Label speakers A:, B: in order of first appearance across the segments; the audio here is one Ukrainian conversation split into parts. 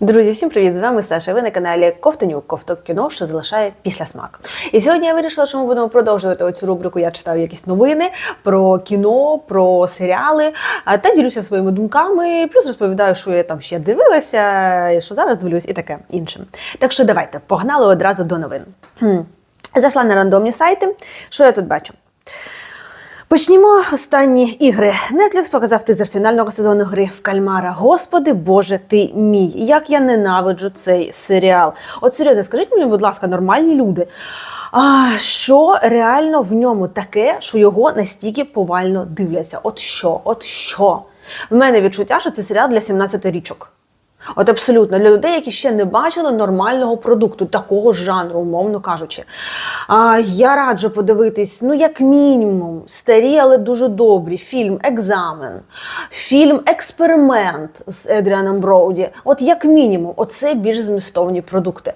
A: Друзі, всім привіт! З вами Саша. Ви на каналі Ковтонюк, ковток кіно, що залишає після смак. І сьогодні я вирішила, що ми будемо продовжувати оцю рубрику. Я читаю якісь новини про кіно, про серіали та ділюся своїми думками. Плюс розповідаю, що я там ще дивилася, що зараз дивлюсь, і таке іншим. Так що давайте погнали одразу до новин. Зайшла на рандомні сайти. Що я тут бачу? Почнімо останні ігри. Netflix показав тизер фінального сезону гри в Кальмара. Господи Боже, ти мій! Як я ненавиджу цей серіал. От серйозно, скажіть мені, будь ласка, нормальні люди. А що реально в ньому таке, що його настільки повально дивляться? От що? От що? В мене відчуття, що це серіал для 17 річок. От абсолютно для людей, які ще не бачили нормального продукту, такого ж жанру, умовно кажучи. А, я раджу подивитись, ну, як мінімум, старі, але дуже добрі. Фільм Екзамен, фільм Експеримент з Едріаном Броуді. От як мінімум, оце більш змістовні продукти.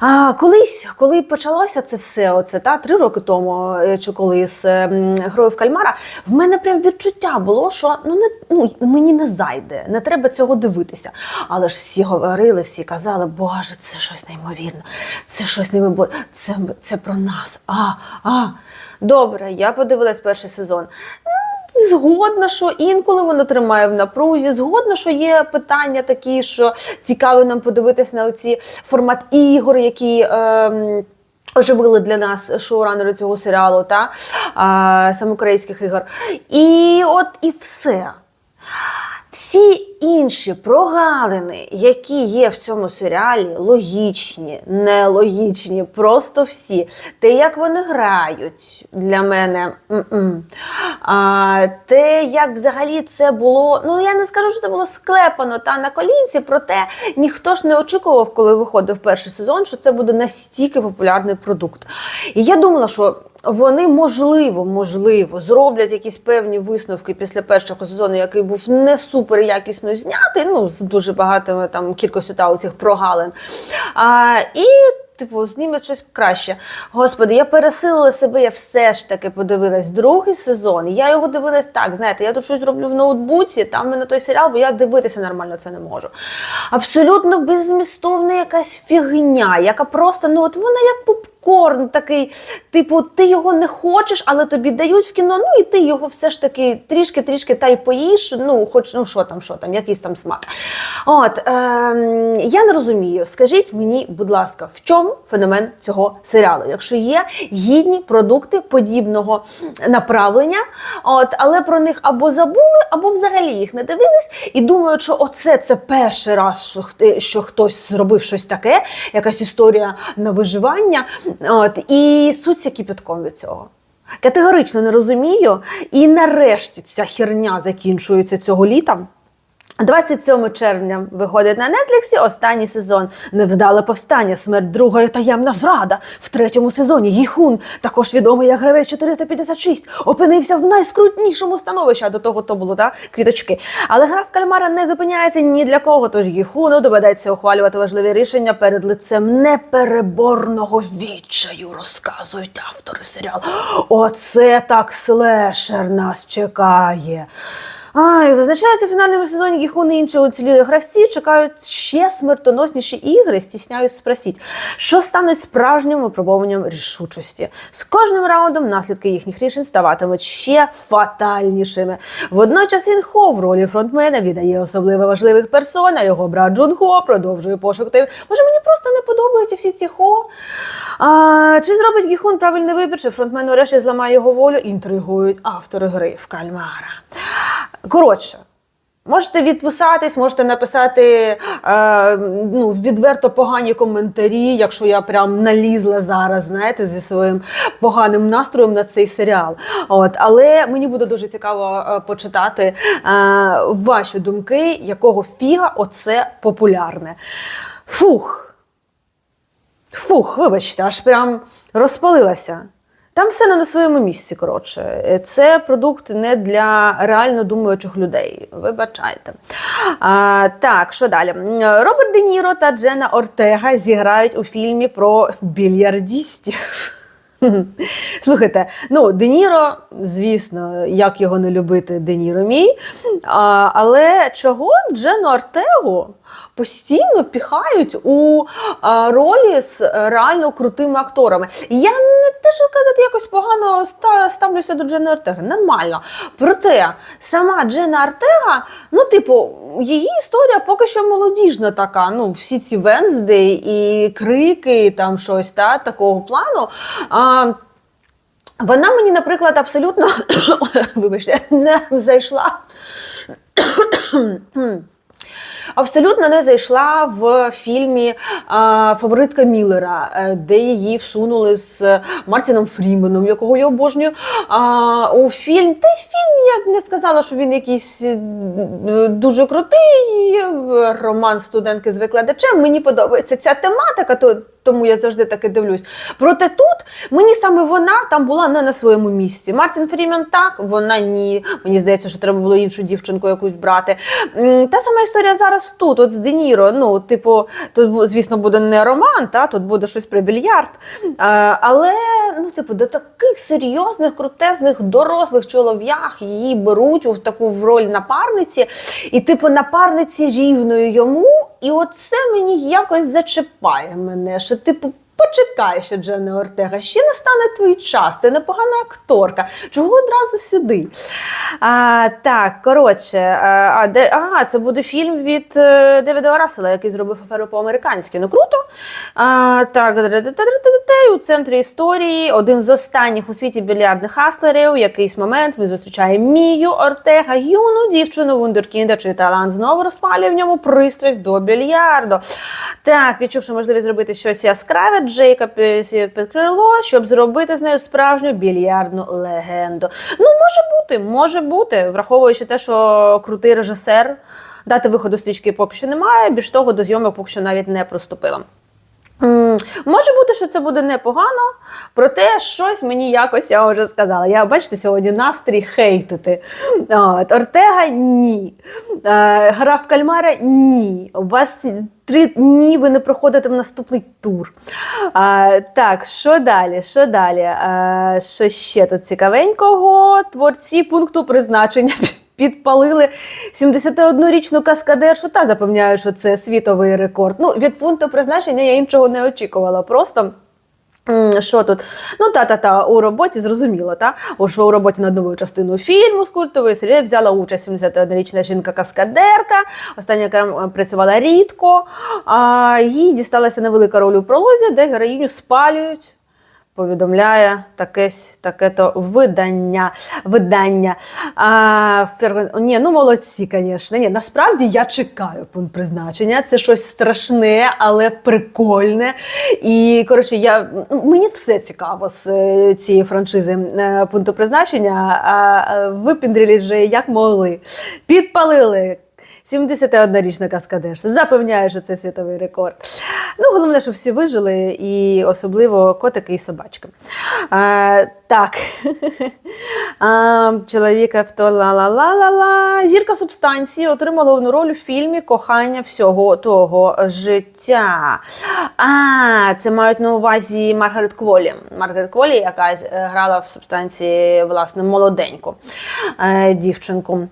A: А, колись, коли почалося це все, оце та три роки тому, е, чи коли з ем, грою в Кальмара, в мене прям відчуття було, що ну не ну мені не зайде, не треба цього дивитися. Але ж всі говорили, всі казали, Боже, це щось неймовірне, це щось неймовірне, це, це про нас. А, а. Добре, я подивилась перший сезон. Згодна, що інколи воно тримає в напрузі. Згодна, що є питання такі, що цікаво нам подивитись на оці формат ігор, які. Ем, Оживили для нас шоуранери цього серіалу та а, самокорейських ігор. І от і все. Всі інші прогалини, які є в цьому серіалі, логічні, нелогічні, просто всі. Те, як вони грають, для мене. А, те, як взагалі це було, ну я не скажу, що це було склепано та на колінці, проте ніхто ж не очікував, коли виходив перший сезон, що це буде настільки популярний продукт. І я думала, що вони можливо, можливо, зроблять якісь певні висновки після першого сезону, який був не супер якісно знятий, ну з дуже багатими там кількістю та у цих прогалин. А, і Типу, знімуть щось краще. Господи, я пересилила себе, я все ж таки подивилась другий сезон. Я його дивилась так, знаєте, я тут щось роблю в ноутбуці, там мене той серіал, бо я дивитися нормально це не можу. Абсолютно беззмістовна якась фігня, яка просто, ну от вона як попкорн такий, типу, ти його не хочеш, але тобі дають в кіно, ну і ти його все ж таки трішки-трішки та й поїш, ну, хоч ну що там, що там, якийсь там смак. От, е, я не розумію, скажіть мені, будь ласка, в чому феномен цього серіалу? Якщо є гідні продукти подібного направлення, от, але про них або забули, або взагалі їх не дивились, і думають, що оце це перший раз, що, що хтось зробив щось таке, якась історія на виживання, от, і суться кипятком від цього. Категорично не розумію. І нарешті ця херня закінчується цього літа. 27 червня виходить на Нетліксі останній сезон Невдале повстання, смерть другої таємна зрада. В третьому сезоні Гіхун, також відомий як гравець 456, опинився в найскрутнішому становищі. А до того то було так, квіточки. Але гра в кальмара не зупиняється ні для кого. Тож Гіхуну доведеться ухвалювати важливі рішення перед лицем непереборного відчаю, розказують автори серіалу. Оце так слешер нас чекає. А, зазначається в фінальному сезоні Гіхун і інші уцілілі гравці чекають ще смертоносніші ігри, стісняють спросіть, що стане справжнім випробуванням рішучості. З кожним раундом наслідки їхніх рішень ставатимуть ще фатальнішими. Водночас Інхо в ролі фронтмена віддає особливо важливих персон, а його брат Джун Хо продовжує пошук тим. Може, мені просто не подобаються всі ці хо. А, чи зробить Гіхун правильний вибір, чи фронтмен урешті зламає його волю, інтригують автори гри в Кальмара. Коротше, можете відписатись, можете написати е, ну, відверто погані коментарі, якщо я прям налізла зараз, знаєте, зі своїм поганим настроєм на цей серіал. От, але мені буде дуже цікаво е, почитати е, ваші думки, якого фіга оце популярне. Фух. Фух, вибачте, аж прям розпалилася. Там все не на своєму місці. Коротше, це продукт не для реально думаючих людей. Вибачайте. А, так, що далі? Роберт Де Ніро та Джена Ортега зіграють у фільмі про більярдістів. Слухайте, ну Де Ніро, звісно, як його не любити, Де Ніро мій. А, але чого Джену Артегу постійно піхають у ролі з е, реально крутими акторами? Я не те, що казати, якось погано ставлюся до Джени Артеги. Нормально. Проте сама Джена Артега, ну, типу, її історія поки що молодіжна така. Ну, всі ці Венздей і крики, і там щось та, такого плану. А, вона мені, наприклад, абсолютно вибачте, не зайшла. Абсолютно не зайшла в фільмі а, Фаворитка Міллера, е, де її всунули з Мартіном Фріменом, якого я обожнюю. У фільм, та фільм я б не сказала, що він якийсь е, дуже крутий. е, Роман студентки з викладачем. Мені подобається ця тематика, то тому я завжди таки дивлюсь. Проте тут мені саме вона там була не на своєму місці. Мартін Фрімен так, вона ні. Мені здається, що треба було іншу дівчинку якусь брати. Та сама історія зараз тут, от з Де Ніро. Ну, типу, тут, звісно, буде не роман, та тут буде щось про більярд. Але ну, типу, до таких серйозних, крутезних, дорослих чолов'ях її беруть у таку в роль напарниці, і типу напарниці рівною йому. І от це мені якось зачіпає мене. Що, типу, почекай ще, Дженна Ортега, ще настане твій час, ти непогана акторка. Чого одразу сюди? А, так, коротше, а, де, а, це буде фільм від е, Девіда Рассела, який зробив аферу по-американськи. Ну круто. А, так, у центрі історії один з останніх у світі більярдних хаслерів. Якийсь момент ми зустрічаємо Мію Ортега, юну дівчину Вундеркінда, чий талант знову розпалює в ньому пристрасть до більярду. Так, відчувши можливість зробити щось яскраве, Джейка сів під крило, щоб зробити з нею справжню більярдну легенду. Ну, може бути, може бути, враховуючи те, що крутий режисер. Дати виходу стрічки поки що немає, більш того, до зйомок поки що навіть не проступила. Може бути, що це буде непогано, проте щось мені якось я вже сказала. Я бачите, сьогодні настрій хейтити. От, Ортега ні. Е, Гра кальмара ні. У вас три дні ви не проходите в наступний тур. А, так, що далі? Що далі? А, що ще тут цікавенького? Творці пункту призначення. Підпалили 71-річну каскадершу та запевняю, що це світовий рекорд. Ну, від пункту призначення я іншого не очікувала. Просто. Що тут? Ну, та-та-та, у роботі зрозуміло, та? О, що у роботі над новою частиною фільму з культової серії взяла участь 71-річна жінка-каскадерка, остання, яка працювала рідко. А, їй дісталася невелика роль у пролозі, де героїню спалюють. Повідомляє такесь таке то видання. видання. А, фер... Ні, ну молодці, звісно. Ні, насправді я чекаю пункт призначення. Це щось страшне, але прикольне. І коротше, я ну, мені все цікаво з е, цієї франшизи е, пункту призначення. А е, вже як могли. Підпалили. 71-річна каскадерша. Запевняю, що це світовий рекорд. Ну, головне, щоб всі вижили, і особливо котики і собачки. А, так. А, чоловіка в то ла-ла-ла-ла-ла. Зірка субстанції отримала головну роль у фільмі Кохання всього того життя. А, це мають на увазі Маргарет Кволі. Маргарет Кволі, яка е, грала в субстанції, власне, молоденьку е, дівчинку.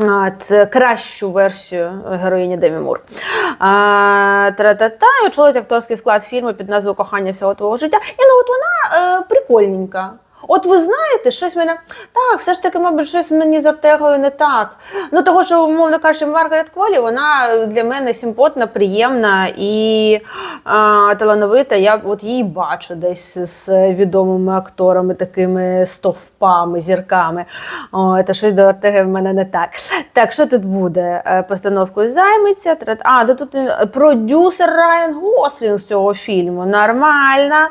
A: От, кращу версію героїні Демі Мур. Тра-та-та, і очолить акторський склад фільму під назвою Кохання всього твого життя. І ну от вона е, прикольненька. От ви знаєте, щось мене. Так, все ж таки, мабуть, щось мені з Ортегою не так. Ну, того, що, умовно кажучи, Маргарет Кволі, вона для мене симпотна, приємна і а, талановита. Я от її бачу десь з відомими акторами, такими стовпами, зірками. О, та щось до Ортеги в мене не так. Так, що тут буде? Е, Постановкою займеться. Тра- А, да тут е, продюсер Райан Гослінг цього фільму. Нормально.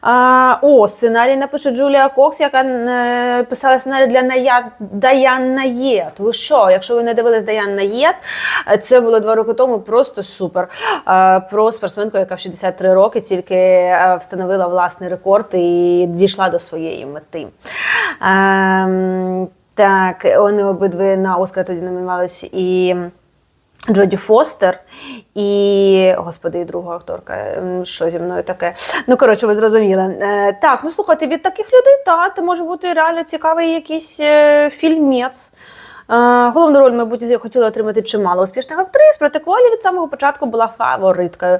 A: А, о, сценарій напише Джулія Кокс, яка е, писала сценарій для Наят, Даян Наєт. Ви що? Якщо ви не дивились Даян Наєт, е, це було два роки тому просто супер. Е, Про спортсменку, яка в 63 роки тільки встановила власний рекорд і дійшла до своєї мети. Ем, так, вони обидві на Оскар тоді номінувались і. Джоді Фостер і господи, і друга акторка. Що зі мною таке? Ну коротше, ви зрозуміли. Е, так, ну слухайте, від таких людей та це може бути реально цікавий якийсь е, фільмець. Е, Головну роль, мабуть, хотіла отримати чимало успішних актрис, проте Колі від самого початку була фавориткою.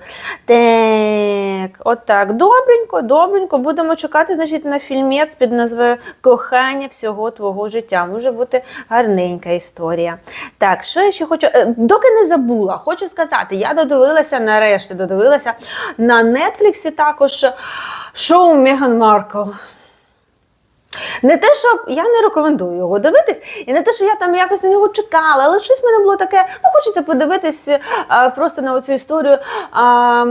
A: Так, от. Добренько, добренько. Будемо чекати, значить, на фільмець під назвою Кохання всього твого життя. Може бути гарненька історія. Так, що я ще хочу. е, Доки не забула, хочу сказати, я додивилася нарешті, додивилася на Нетфліксі також шоу Меган Маркл. Не те, що я не рекомендую його дивитись, і не те, що я там якось на нього чекала, але щось в мене було таке, ну хочеться подивитись а, просто на цю історію а,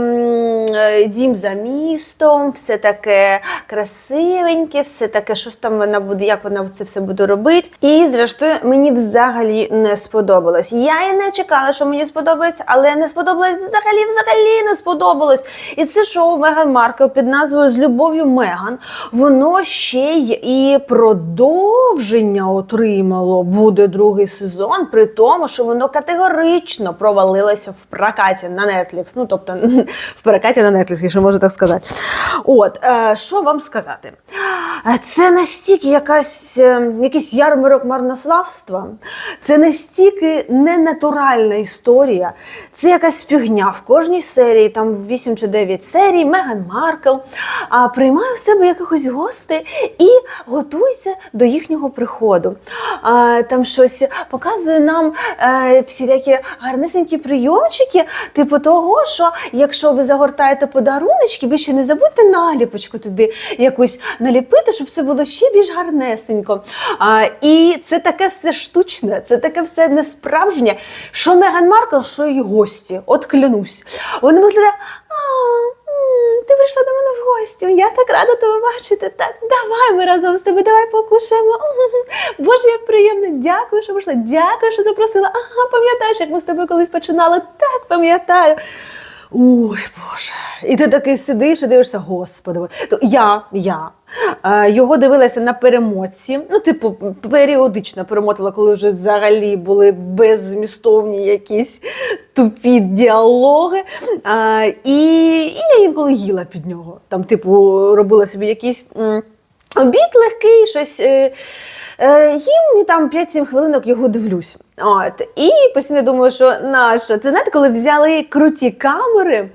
A: е, дім за містом, все таке красивеньке, все таке, щось там вона буде, як вона це все буде робити. І зрештою мені взагалі не сподобалось. Я і не чекала, що мені сподобається, але не сподобалось взагалі, взагалі не сподобалось. І це шоу Меган Маркл під назвою З любов'ю Меган. Воно ще й і продовження отримало. Буде другий сезон, при тому, що воно категорично провалилося в прокаті на Netflix. Ну, тобто в прокаті на Netflix, якщо можна так сказати. От, е, що вам сказати? Це настільки якась, е, якийсь ярмарок марнославства, це настільки ненатуральна історія, це якась фігня. В кожній серії, там 8 чи 9 серій, Меган Маркл а, приймає в себе якихось гостей і готується до їхнього приходу. А, там щось показує нам е, всілякі гарнесенькі прийомчики, типу того, що якщо ви загортаєте подаруночки, ви ще не забудьте наліпочку туди якусь наліпити, щоб це було ще більш гарнесенько. А, і це таке все штучне, це таке все несправжнє, що Меган Маркл, що і гості. От клянусь. Вони виглядають, а, ти прийшла до мене в. Я так рада тебе бачити. Так, давай ми разом з тобою, давай покушаємо. Боже, як приємно. Дякую, що прийшла. Дякую, що запросила. Ага, пам'ятаєш, як ми з тобою колись починали? Так, пам'ятаю. Ой, Боже. І ти такий сидиш і дивишся, господи. То я, я е, його дивилася на перемотці. Ну, типу, періодично перемотувала, коли вже взагалі були беззмістовні якісь тупі діалоги. Е, і, і я інколи їла під нього. Там, типу, робила собі якісь. Обід легкий, щось е, е, їм і там 5-7 хвилинок його дивлюсь. От. І постійно думаю, що наша. Це знаєте, коли взяли круті камери,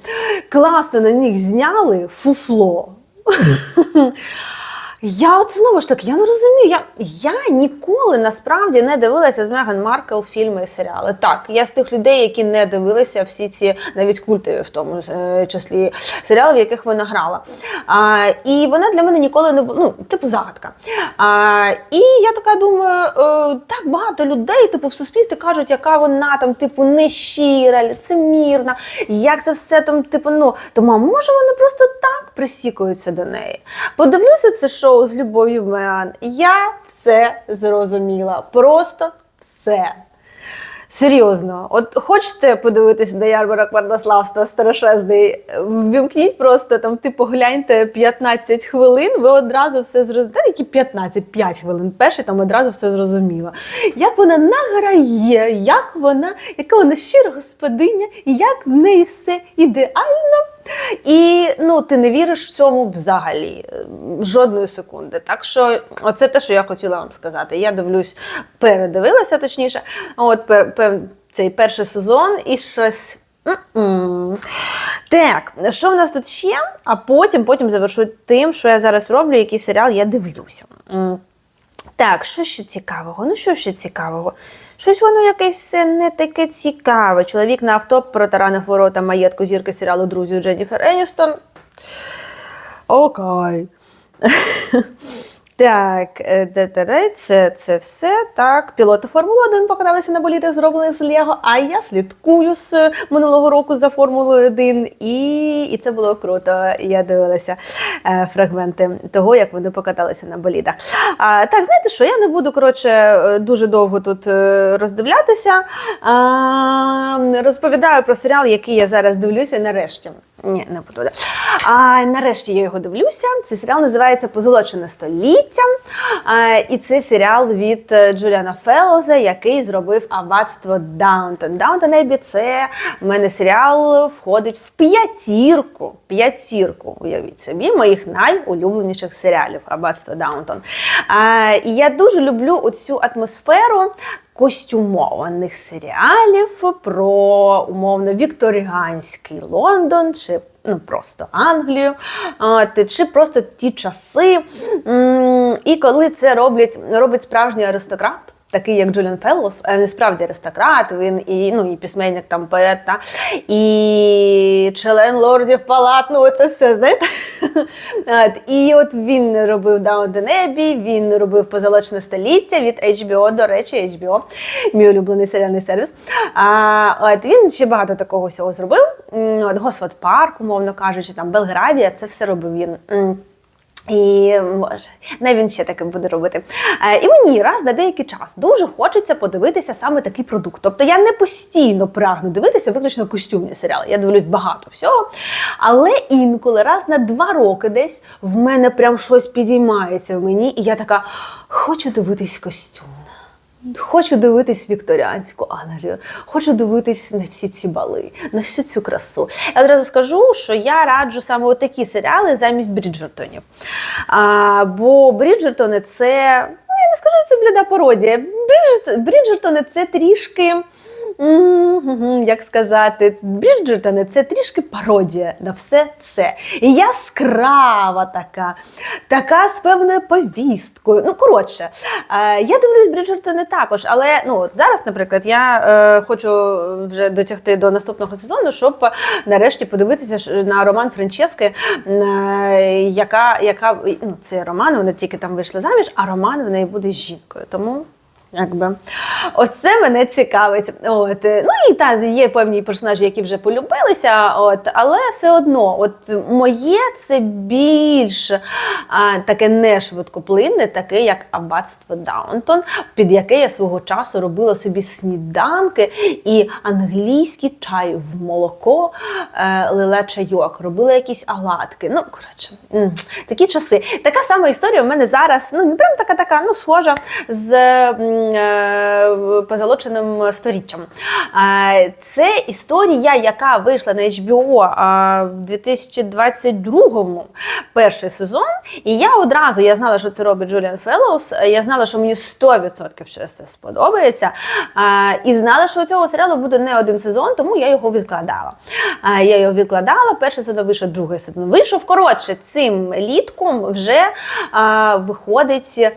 A: класно на них зняли фуфло. Я от знову ж таки, я не розумію. Я, я ніколи насправді не дивилася з Меган Маркл фільми і серіали. Так, я з тих людей, які не дивилися всі ці навіть культові, в тому е, числі серіали, в яких вона грала. А, і вона для мене ніколи не була, ну, типу, загадка. А, і я така думаю, е, так багато людей, типу, в суспільстві кажуть, яка вона там, типу, нещира, лицемірна, як це все там, типу, ну, тому може вони просто так присікуються до неї. Подивлюся це шоу з любов'ю Меган. Я все зрозуміла. Просто все. Серйозно, от хочете подивитися на ярмарок Марнославства страшезний, ввімкніть просто там, типу, гляньте 15 хвилин, ви одразу все зрозумієте. Які 15, 5 хвилин. Перший там одразу все зрозуміла. Як вона награє, як вона, яка вона щира господиня, і як в неї все ідеально. І ну, ти не віриш в цьому взагалі е, жодної секунди. Так що, оце те, що я хотіла вам сказати. Я дивлюсь, передивилася точніше. От пер, пер, цей перший сезон і щось. м-м. Так, що в нас тут ще? А потім, потім завершу тим, що я зараз роблю, який серіал я дивлюся. М. Так, що ще цікавого? Ну, що ще цікавого? Щось воно якесь е, не таке цікаве. Чоловік на авто протаранив ворота маєтку зірки серіалу Друзі Дженніфер Еністон. Окей. Так, е, це, це все. Так, пілоти Формули 1 покаталися на болітах, зроблених з Лего, а я слідкую з е, минулого року за Формулою 1. І, і це було круто. Я дивилася е, фрагменти того, як вони покаталися на болідах. А, так, знаєте що, я не буду коротше, е, дуже довго тут роздивлятися. А, розповідаю про серіал, який я зараз дивлюся нарешті. Ні, не буду. А нарешті я його дивлюся. Цей серіал називається Позолочене століття. А, і це серіал від е, Джуліана Феллоза, який зробив аббатство Даунтон. Даунтон Ебі це в мене серіал входить в п'ятірку. П'ятірку, уявіть собі, моїх найулюбленіших серіалів Аббатство Даунтон. А, і я дуже люблю оцю атмосферу костюмованих серіалів про умовно вікторіанський Лондон чи ну просто Англію, чи просто ті часи. І коли це роблять, робить справжній аристократ. Такий, як Джуліан Феллос, а не справді аристократ, він і, ну, і письменник, там, поет, та, і член лордів палат, ну це все, знаєте. І от він робив Даунтон Ебі, він робив Позолочне століття від HBO, до речі, HBO, мій улюблений серіальний сервіс. А, от, він ще багато такого всього зробив. От, Госфорд Парк, умовно кажучи, там Белгравія, це все робив він. І може, не він ще таким буде робити. Е, і мені раз на деякий час дуже хочеться подивитися саме такий продукт. Тобто я не постійно прагну дивитися виключно костюмні серіали. Я дивлюсь багато всього. Але інколи раз на два роки десь в мене прям щось підіймається в мені, і я така хочу дивитись костюм. Хочу дивитись вікторіанську Англію, хочу дивитись на всі ці бали, на всю цю красу. Я одразу скажу, що я раджу саме такі серіали замість Бріджертонів. А, бо Бріджертони це, ну я не скажу, це бляда пародія. Бріджертони це трішки. Як сказати, Бріджертони це трішки пародія на все це. І яскрава така, така з певною повісткою. Ну, коротше, е, я дивлюсь Бріджертони також, але ну, зараз, наприклад, я е, хочу вже дотягти до наступного сезону, щоб нарешті подивитися на роман Франчески, е, яка, яка ну, це роман, вони тільки там вийшли заміж, а роман в неї буде з жінкою. Тому. Якби оце мене цікавить. От е, ну і та є певні персонажі, які вже полюбилися. От, але все одно, от моє це більш а, таке не швидкоплинне, таке як аббатство Даунтон, під яке я свого часу робила собі сніданки і англійський чай в молоко е, лила чайок, робила якісь оладки. Ну коротше, такі часи. Така сама історія в мене зараз. Ну не прям така, така, ну схожа з позолоченим сторіччям. Е, Це історія, яка вийшла на HBO в 2022-му, перший сезон. І я одразу я знала, що це робить Джуліан Феллоус. Я знала, що мені 100% щось це сподобається. Е, І знала, що у цього серіалу буде не один сезон, тому я його відкладала. Е, Я його відкладала. Перший сезон вийшов, другий сезон вийшов. Коротше, цим літком вже виходить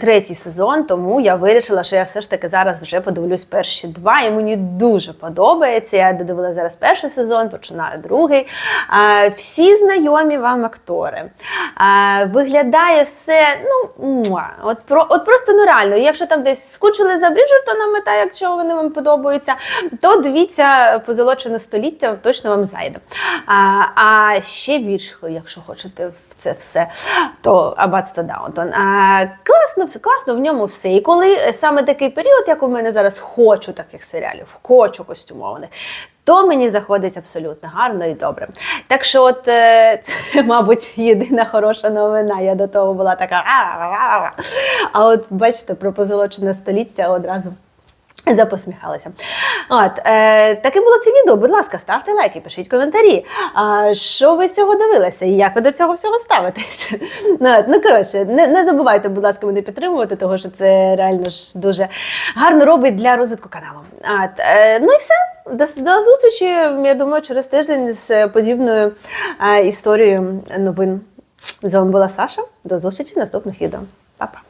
A: третій сезон, тому я вирішила, що я все ж таки зараз вже подивлюсь перші два. І мені дуже подобається. Я додивила зараз перший сезон, починаю другий. А, всі знайомі вам актори. А, виглядає все, ну, муа. от, про, от просто ну реально. Якщо там десь скучили за Бріджертонами, та якщо вони вам подобаються, то дивіться позолочене століття, точно вам зайде. А, а ще більш, якщо хочете це все, то аббатство Даунтон. А, класно, класно в ньому все. І коли саме такий період, як у мене зараз, хочу таких серіалів, хочу костюмованих. То мені заходить абсолютно гарно і добре. Так що, от е, це, мабуть, єдина хороша новина. Я до того була така. А от бачите, про позолочене століття одразу. Запосміхалася. От, е, таке було це відео. Будь ласка, ставте лайки, пишіть коментарі. А, що ви з цього дивилися і як ви до цього всього ставитесь? Ну, от, ну коротше, не, не забувайте, будь ласка, мене підтримувати, тому що це реально ж дуже гарно робить для розвитку каналу. От, е, ну і все. До, до зустрічі, я думаю, через тиждень з подібною е, історією новин. З вами була Саша. До зустрічі в наступних відео. Па-па.